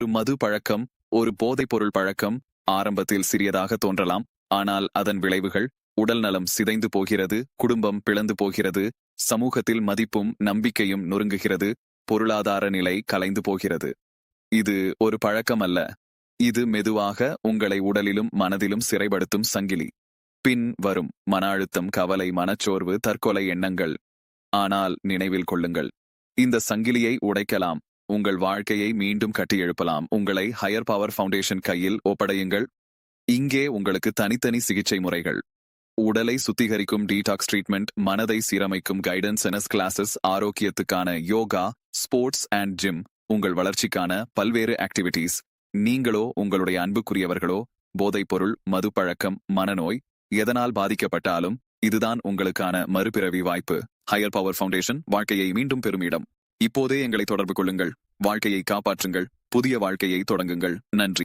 ஒரு மது பழக்கம் ஒரு போதைப்பொருள் பழக்கம் ஆரம்பத்தில் சிறியதாக தோன்றலாம். ஆனால் அதன் விளைவுகள் உடல் நலம் சிதைந்து போகிறது குடும்பம் பிளந்து போகிறது சமூகத்தில் மதிப்பும் நம்பிக்கையும் நொறுங்குகிறது பொருளாதார நிலை கலைந்து போகிறது. இது ஒரு பழக்கம் அல்ல இது மெதுவாக உங்களை உடலிலும் மனதிலும் சிறைப்படுத்தும் சங்கிலி. பின் வரும் மன அழுத்தம் கவலை மனச்சோர்வு தற்கொலை எண்ணங்கள். ஆனால் நினைவில் கொள்ளுங்கள் இந்த சங்கிலியை உடைக்கலாம். உங்கள் வாழ்க்கையை மீண்டும் கட்டியெழுப்பலாம். உங்களை ஹையர் பவர் ஃபவுண்டேஷன் கையில் ஒப்படையுங்கள். இங்கே உங்களுக்கு தனித்தனி சிகிச்சை முறைகள். உடலை சுத்திகரிக்கும் டீடாக்ஸ் ட்ரீட்மெண்ட் மனதை சீரமைக்கும் கைடன்ஸ் எனஸ் கிளாஸஸ் ஆரோக்கியத்துக்கான யோகா ஸ்போர்ட்ஸ் அண்ட் ஜிம் உங்கள் வளர்ச்சிக்கான பல்வேறு ஆக்டிவிட்டீஸ் நீங்களோ உங்களுடைய அன்புக்குரியவர்களோ போதைப்பொருள் மதுப்பழக்கம் மனநோய் எதனால் பாதிக்கப்பட்டாலும் இதுதான் உங்களுக்கான மறுபிறவி வாய்ப்பு. ஹையர் பவர் ஃபவுண்டேஷன் வாழ்க்கையை மீண்டும் பெறும் இடம். இப்போதே எங்களை தொடர்பு கொள்ளுங்கள். வாழ்க்கையை காப்பாற்றுங்கள். புதிய வாழ்க்கையை தொடங்குங்கள். நன்றி.